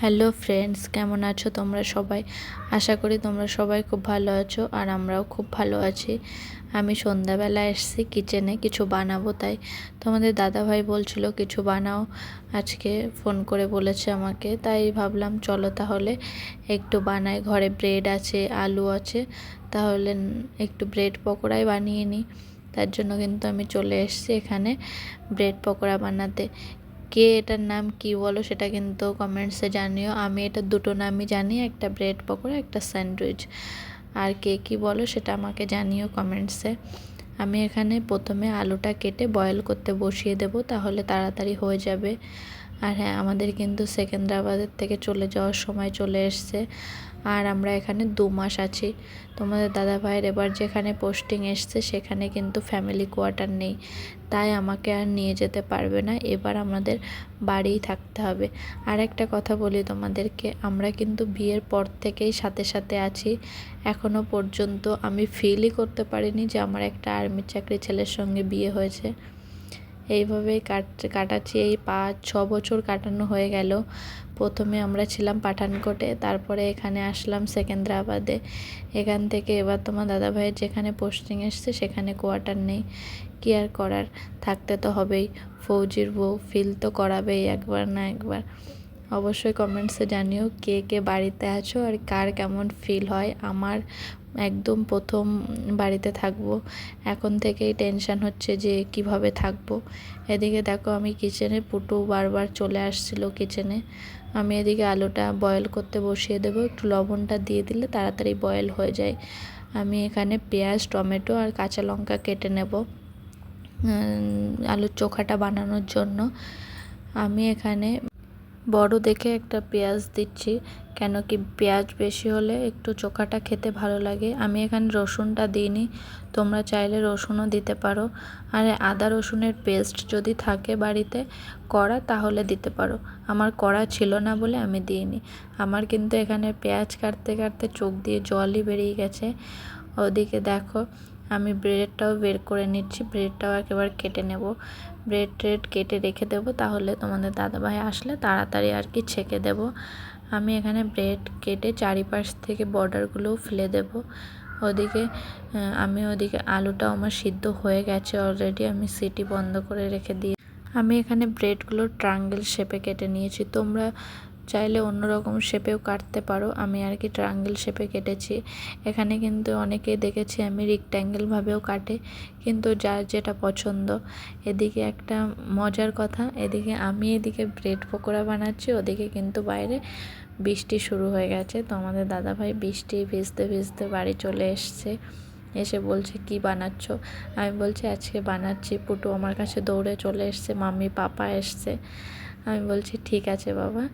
Hello friends কেমন আছো তোমরা সবাই? আশা করি তোমরা সবাই খুব ভালো আছো আর আমরাও খুব ভালো আছি। আমি সন্ধ্যাবেলা এসেছি কিচেনে কিছু বানাবো তাই। তোমাদের দাদাভাই বলছিল, কিছু বানাও। আজকে ফোন করে বলেছে আমাকে, তাই ভাবলাম চলো তাহলে একটু বানাই। ঘরে ব্রেড আছে, আলু আছে, তাহলে একটু ব্রেড পকোড়াই বানিয়ে নিই। তার জন্য কিন্তু আমি চলে এসেছি এখানে ব্রেড পকোড়া বানাতে। কে এটার নাম কি বলো সেটা কিন্তু কমেন্টসে জানিও। আমি এটা দুটো নামই জানি, একটা ব্রেড পকোড়া, একটা স্যান্ডউইচ আর কে কী বলো সেটা আমাকে জানিও কমেন্টসে আমি এখানে প্রথমে আলুটা কেটে বয়েল করতে বসিয়ে দেব, তাহলে তাড়াতাড়ি হয়ে যাবে। আর হ্যাঁ আমাদের কিন্তু সেকেন্দ্রাবাদের থেকে চলে যাওয়ার সময় চলে এসছে। আর আমরা এখানে দু মাস আছি। তোমাদের দাদা ভাইয়ের এবার যেখানে পোস্টিং এসছে, সেখানে কিন্তু ফ্যামিলি কোয়ার্টার নেই। তাই আমাকে আর নিয়ে যেতে পারবে না। এবার আমাদের বাড়িই থাকতে হবে। আর একটা কথা বলি তোমাদেরকে, আমরা কিন্তু বিয়ের পর থেকেই সাথে সাথে আছি। এখনও পর্যন্ত আমি ফিলই করতে পারিনি যে আমার একটা আর্মি চাকরি ছেলের সঙ্গে বিয়ে হয়েছে। এইভাবেই কাট, কাটাচ্ছি। এই পাঁচ, ছ বছর কাটানো হয়ে গেল। প্রথমে আমরা ছিলাম পাঠানকোটে, তারপরে এখানে আসলাম সেকেন্দ্রাবাদে। এখান থেকে এবার তোমার দাদাভাইয়ের যেখানে পোস্টিং এসছে, সেখানে কোয়ার্টার নেই। কি আর করার? থাকতে তো হবেই। ফৌজির বউ, ফিল তো করাবেই একবার না একবার। অবশ্যই কমেন্টসে জানিও কে কে বাড়িতে আছো আর কার কেমন ফিল হয়। আমার একদম প্রথম বাড়িতে থাকব। এখন থেকেই টেনশান হচ্ছে যে কীভাবে থাকব। এদিকে দেখো আমি কিচেনে পুটু বারবার চলে আসছিল কিচেনে আমি এদিকে আলুটা বয়েল করতে বসিয়ে দেবো। একটু লবণটা দিয়ে দিলে তাড়াতাড়ি বয়েল হয়ে যায়। আমি এখানে পেঁয়াজ, টমেটো আর কাঁচা লঙ্কা কেটে নেব। আলুর চোখাটা বানানোর জন্য। আমি এখানে বড় দেখে একটা পেঁয়াজ দিচ্ছি, কেন কি পেঁয়াজ বেশি হলে একটু চোখাটা খেতে ভালো লাগে। আমি এখানে রসুনটা দিইনি, তোমরা চাইলে রসুনও দিতে পারো। আর আদা রসুনের পেস্ট যদি থাকে বাড়িতে কড়া, তাহলে দিতে পারো। আমার কড়া ছিল না বলে আমি দিইনি। আমার কিন্তু এখানে পেঁয়াজ কাটতে কাটতে চোখ দিয়ে জলই বেরিয়ে গেছে। ওদিকে দেখো আমি ব্রেডটাও বের করে নিচ্ছি, ব্রেডটাও একেবারে কেটে নেব। ব্রেড ট্রেড কেটে রেখে দেব, তাহলে তোমাদের দাদাভাই আসলে তাড়াতাড়ি আর কি ছেঁকে দেব। আমি এখানে ব্রেড কেটে চারিপাশ থেকে বর্ডারগুলোও ফেলে দেব। ওদিকে আমি ওদিকে আলুটাও আমার সিদ্ধ হয়ে গেছে অলরেডি আমি সিটি বন্ধ করে রেখে দিয়ে আমি এখানে ব্রেডগুলো ট্রাঙ্গেল শেপে কেটে নিয়েছি। তোমরা চাইলে অন্য রকম শেপেও কাটতে পারো। আমি আর কি ট্রাঙ্গেল শেপে কেটেছি। এখানে কিন্তু অনেকেই দেখেছি আমি রিকট্যাঙ্গেলভাবেও কাটে, কিন্তু যার যেটা পছন্দ। এদিকে একটা মজার কথা, এদিকে আমি এদিকে ব্রেড পকোড়া বানাচ্ছি, ওদিকে কিন্তু বাইরে বৃষ্টি শুরু হয়ে গেছে। তো আমাদের দাদাভাই বৃষ্টি ভিজতে ভিজতে বাড়ি চলে এসছে। এসে বলছে, কি বানাচ্ছ? আমি বলছি, আজকে বানাচ্ছি পুটু আমার কাছে দৌড়ে চলে এসছে, মাম্মি, পাপা এসছে। আমি বলছি, ঠিক আছে বাবা।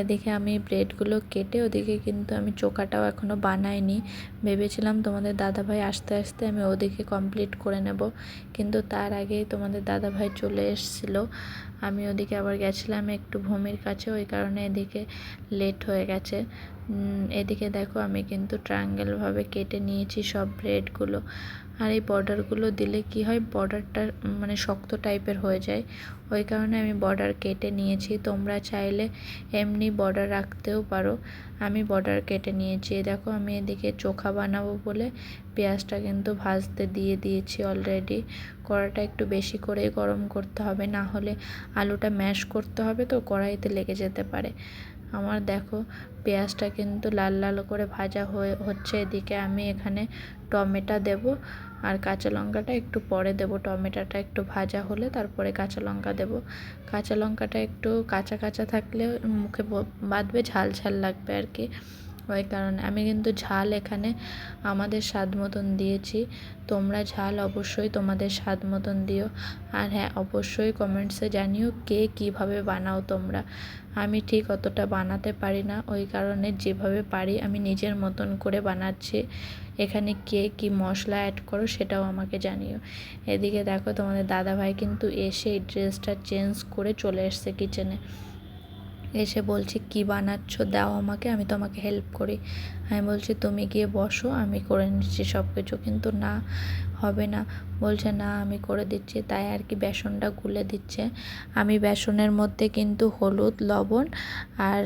এদিকে আমি ব্রেডগুলো কেটে, ওদিকে কিন্তু আমি চোখাটাও এখনও বানাইনি। ভেবেছিলাম তোমাদের দাদাভাই আসতে আসতে আমি ওদিকে কমপ্লিট করে নেব। কিন্তু তার আগেই তোমাদের দাদাভাই চলে এসেছিল। আমি ওদিকে আবার গেছিলাম একটু ভূমির কাছে, ওই কারণে এদিকে লেট হয়ে গেছে। এদিকে দেখো আমি কিন্তু ট্রায়াঙ্গেলভাবে কেটে নিয়েছি সব ব্রেডগুলো। আর এই বর্ডারগুলো দিলে কি হয়? বর্ডারটা মানে শক্ত টাইপের হয়ে যায়। ওই কারণে আমি বর্ডার কেটে নিয়েছি। তোমরা চাইলে এমনি বর্ডার রাখতেও পারো। আমি বর্ডার কেটে নিয়েছি। দেখো, আমি এদিকে চোখা বানাবো বলে পেঁয়াজটা কিন্তু ভাজতে দিয়ে দিয়েছি অলরেডি কড়াটা একটু বেশি করে গরম করতে হবে। না হলে আলুটা ম্যাশ করতে হবে তো কড়াইতে লেগে যেতে পারে। আমার দেখো, পেঁয়াজটা কিন্তু লাল লাল করে ভাজা হয়ে হচ্ছে এদিকে। আমি এখানে টমেটো দেব আর কাঁচা লঙ্কাটা একটু পরে দেব। টমেটোটা একটু ভাজা হলে তারপরে কাঁচা লঙ্কা দেব। কাঁচা লঙ্কাটা একটু কাঁচা কাঁচা থাকলে মুখে বাঁধবে, ঝাল ঝাল লাগবে আর কি। ওই কারণে আমি কিন্তু ঝাল এখানে আমাদের স্বাদ মতন দিয়েছি। তোমরা ঝাল অবশ্যই তোমাদের স্বাদ মতন দিও। আর হ্যাঁ অবশ্যই কমেন্টসে জানিও কে কীভাবে বানাও তোমরা। আমি ঠিক অতটা বানাতে পারি না, ওই কারণে যেভাবে পারি আমি নিজের মতন করে বানাচ্ছি। এখানে কে কি মশলা অ্যাড করো সেটাও আমাকে জানিও। এদিকে দেখো তোমাদের দাদাভাই কিন্তু এসে এই ড্রেসটা চেঞ্জ করে চলে এসছে কিচেনে এসে বলছি, কি বানাচ্ছ? দাও আমাকে, আমি তোমাকে হেল্প করি। আমি বলছি, তুমি গিয়ে বসো, আমি করে নিচ্ছি সব কিছু কিন্তু না হবে না। বলছে, না, আমি করে দিচ্ছি। তাই আর কি বেসনটা গুলে দিচ্ছে। আমি বেসনের মধ্যে কিন্তু হলুদ, লবণ আর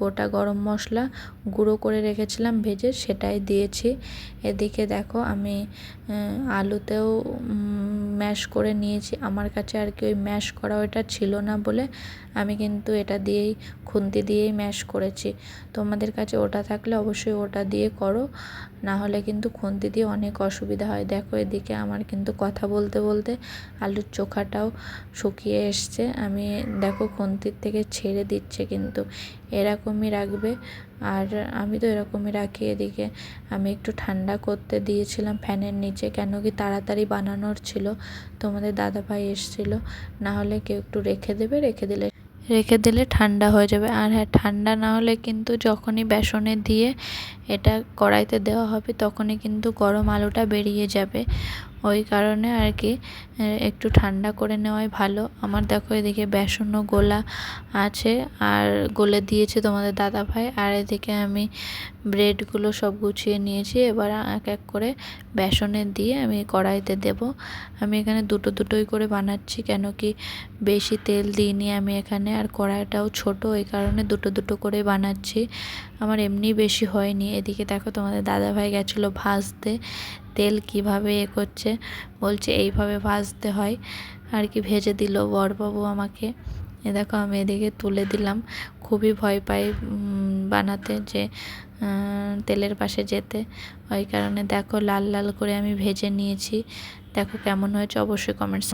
গোটা গরম মশলা গুঁড়ো করে রেখেছিলাম ভেজে, সেটাই দিয়েছি। এদিকে দেখো, আমি আলুতেও ম্যাশ করে নিয়েছি। আমার কাছে আর কি ওই ম্যাশ করা ওইটা ছিল না বলে আমি কিন্তু এটা দিয়েই, খুন্তি দিয়েই ম্যাশ করেছি। তোমাদের কাছে ওটা থাকলে অবশ্যই ওটা দিয়ে করো। না হলে কিন্তু খুন্তি দিয়ে অনেক অসুবিধা হয়। দেখো এদিকে আমার কিন্তু কথা বলতে বলতে আলুর চোখাটাও শুকিয়ে এসছে। আমি দেখো খুন্তির থেকে ছেড়ে দিচ্ছে কিন্তু। এরকমই রাখবে। আর আমি তো এরকমই রাখি এদিকে। আমি একটু ঠান্ডা করতে দিয়েছিলাম ফ্যানের নিচে। কেন কি তাড়াতাড়ি বানানোর ছিল। তোমাদের দাদাভাই এসেছিল। না হলে কেউ একটু রেখে দেবে। রেখে দিলে রেখে দিলে ঠান্ডা হয়ে যাবে। আর হ্যাঁ ঠান্ডা না হলে কিন্তু যখনই বেসনে দিয়ে এটা কড়াইতে দেওয়া হবে, তখনই কিন্তু গরম আলুটা বেরিয়ে যাবে। ওই কারণে আর কি একটু ঠান্ডা করে নেওয়াই ভালো। আমার দেখো এদিকে বেসনও গোলা আছে, আর গলে দিয়েছে তোমাদের দাদা ভাই। আর এদিকে আমি ব্রেডগুলো সব গুছিয়ে নিয়েছি। এবার এক এক করে বেসনে দিয়ে আমি কড়াইতে দেব। আমি এখানে দুটো দুটোই করে বানাচ্ছি, কেন কি বেশি তেল দিইনি আমি এখানে। আর কড়াইটাও ছোট, এই কারণে দুটো দুটো করে বানাচ্ছি। আমার এমনি বেশি হয়নি। এদিকে দেখো তোমাদের দাদা ভাই গেছিল ভাজতে। তেল কীভাবে এ করছে, বলছে এইভাবে ভাজতে হয়। আর কি ভেজে দিল বরবাবু আমাকে। এ দেখো আমি এদিকে তুলে দিলাম। খুবই ভয় পাই বানাতে যে তেলের পাশে যেতে। ওই কারণে দেখো লাল লাল করে আমি ভেজে নিয়েছি। দেখো কেমন হয়েছে, অবশ্যই কমেন্টস